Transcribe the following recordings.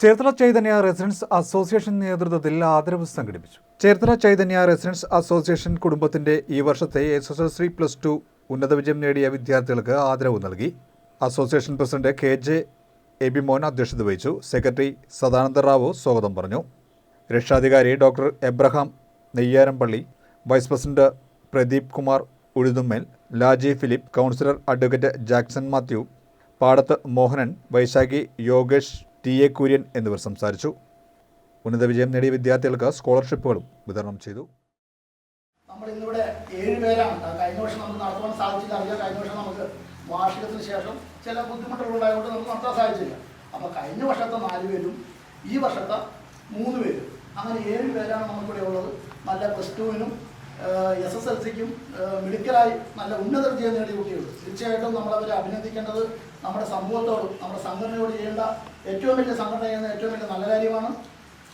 Cherthala Chaitanya residence association നേതൃത്വത്തിൽ ആദരവ് സംഘടിപ്പിച്ചു. ചേർത്തല ചൈതന്യ റെസിഡൻസ് അസോസിയേഷൻ കുടുംബത്തിന്റെ ഈ വർഷത്തെ S S L C plus two ഉന്നത വിജയം നേടിയ വിദ്യാർത്ഥികൾക്ക് ആദരവ് നൽകി. Association president K J Abimon അധ്യക്ഷത വഹിച്ചു. സെക്രട്ടറി സദാനന്ദ റാവു സ്വാഗതം പറഞ്ഞു. രക്ഷാധികാരി doctor Abraham Neyyarampally vice president Pradeep Kumar Uzhuthummal Laji Philip councillor advocate Jackson Mathew Padath Mohanan Vaishakhi Yogesh T A Kurian എന്നിവർ സംസാരിച്ചു. ഉന്നത വിജയം നേടിയ വിദ്യാർത്ഥികൾക്ക് സ്കോളർഷിപ്പുകളും വിതരണം ചെയ്തു. നമ്മൾ ഇന്നിവിടെ ഏഴ് പേരാണ്. കഴിഞ്ഞ വർഷം നമുക്ക് നടത്തുവാൻ സാധിച്ചില്ല. അറിയാം കഴിഞ്ഞ വർഷം നമുക്ക് വാർഷികത്തിന് ശേഷം ചില ബുദ്ധിമുട്ടുകൾ ഉണ്ടായതുകൊണ്ട് നമുക്ക് നടത്താൻ സാധിച്ചില്ല. അപ്പോൾ കഴിഞ്ഞ വർഷത്തെ നാല് പേരും ഈ വർഷത്തെ മൂന്ന് പേരും അങ്ങനെ ഏഴ് പേരാണ് നമുക്കിവിടെ ഉള്ളത്. നല്ല പ്ലസ് ടുവിനും എസ് എസ് എൽ സിക്കും മെഡിക്കലായി നല്ല ഉന്നത വിജയം നേടിയ കുട്ടികൾ തീർച്ചയായിട്ടും നമ്മളവരെ അഭിനന്ദിക്കേണ്ടത് നമ്മുടെ സമൂഹത്തോടും നമ്മുടെ സംഘടനയോട് ചെയ്യേണ്ട ഏറ്റവും വലിയ സംഘടന ചെയ്യുന്ന ഏറ്റവും വലിയ നല്ല കാര്യമാണ്.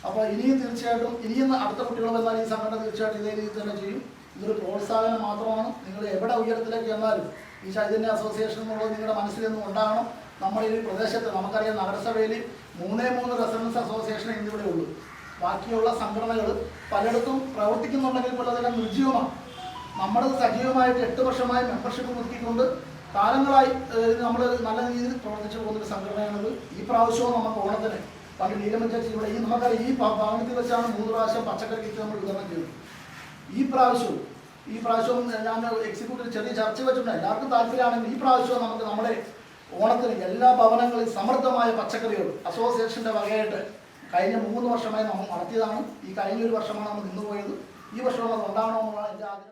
അപ്പോൾ ഇനിയും തീർച്ചയായിട്ടും ഇനിയും അടുത്ത കുട്ടികൾ വന്നാൽ ഈ സംഘടന തീർച്ചയായിട്ടും ഇതേ രീതിയിൽ തന്നെ ചെയ്യും. ഇതൊരു പ്രോത്സാഹനം മാത്രമാണ്. നിങ്ങൾ എവിടെ ഉയരത്തിലേക്ക് ചെന്നാലും ഈ ചൈതന്യ അസോസിയേഷൻ എന്നുള്ളത് നിങ്ങളുടെ മനസ്സിൽ നിന്നും ഉണ്ടാകണം. നമ്മുടെ ഈ പ്രദേശത്ത് നമുക്കറിയാം നഗരസഭയിൽ മൂന്നേ മൂന്ന് റെസിഡൻസ് അസോസിയേഷൻ ഇന്നിവിടെ ഉള്ളൂ ബാക്കിയുള്ള സംഘടനകൾ പലയിടത്തും പ്രവർത്തിക്കുന്നുണ്ടെങ്കിൽ പോലും അതെല്ലാം നിർജീവമാണ്. നമ്മുടെ സജീവമായിട്ട് എട്ട് വർഷമായി മെമ്പർഷിപ്പ് നിർത്തിക്കൊണ്ട് കാലങ്ങളായി നമ്മൾ നല്ല രീതിയിൽ പ്രവർത്തിച്ചു പോകുന്ന ഒരു സംഘടനയാണത്. ഈ പ്രാവശ്യവും നമുക്ക് ഓണത്തിന് പണ്ട് നീലമഞ്ചേരി ഇവിടെ ഈ നമുക്കറിയാം ഈ ഭവനത്തിൽ വെച്ചാണ് മൂന്ന് പ്രാവശ്യം പച്ചക്കറി കിറ്റ് നമ്മൾ വിതരണം ചെയ്തത്. ഈ പ്രാവശ്യവും ഈ പ്രാവശ്യവും ഞാൻ എക്സിക്യൂട്ടീവ് ചെറിയ ചർച്ച വെച്ചിട്ടുണ്ട്. എല്ലാവർക്കും താല്പര്യമാണെങ്കിൽ ഈ പ്രാവശ്യവും നമുക്ക് നമ്മുടെ ഓണത്തിന് എല്ലാ ഭവനങ്ങളിൽ സമൃദ്ധമായ പച്ചക്കറികൾ അസോസിയേഷന്റെ വകയായിട്ട് കഴിഞ്ഞ മൂന്ന് വർഷമായി നമ്മൾ നടത്തിയതാണ് ഈ കഴിഞ്ഞ ഒരു വർഷമാണ് നമ്മൾ നിന്നുപോയത് ഈ വർഷം അത് ഉണ്ടാവണമെന്നുള്ള എന്റെ ആഗ്രഹം.